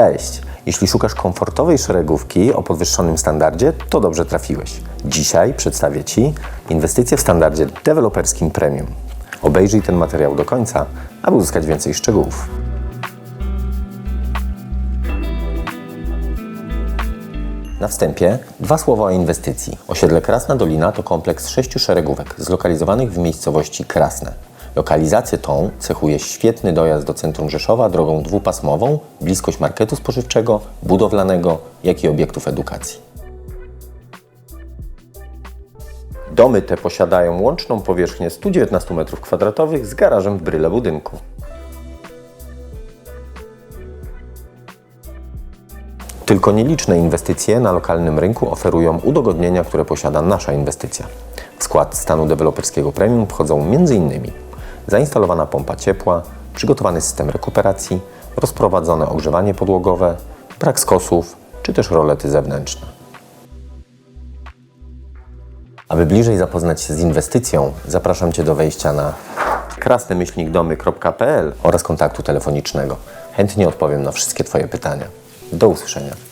Cześć! Jeśli szukasz komfortowej szeregówki o podwyższonym standardzie, to dobrze trafiłeś. Dzisiaj przedstawię Ci inwestycje w standardzie deweloperskim premium. Obejrzyj ten materiał do końca, aby uzyskać więcej szczegółów. Na wstępie dwa słowa o inwestycji. Osiedle Krasna Dolina to kompleks sześciu szeregówek zlokalizowanych w miejscowości Krasne. Lokalizację tą cechuje świetny dojazd do centrum Rzeszowa drogą dwupasmową, bliskość marketu spożywczego, budowlanego, jak i obiektów edukacji. Domy te posiadają łączną powierzchnię 119 m2 z garażem w bryle budynku. Tylko nieliczne inwestycje na lokalnym rynku oferują udogodnienia, które posiada nasza inwestycja. W skład stanu deweloperskiego premium wchodzą m.in. zainstalowana pompa ciepła, przygotowany system rekuperacji, rozprowadzone ogrzewanie podłogowe, brak skosów czy też rolety zewnętrzne. Aby bliżej zapoznać się z inwestycją, zapraszam Cię do wejścia na krasnemyślnikdomy.pl oraz kontaktu telefonicznego. Chętnie odpowiem na wszystkie Twoje pytania. Do usłyszenia.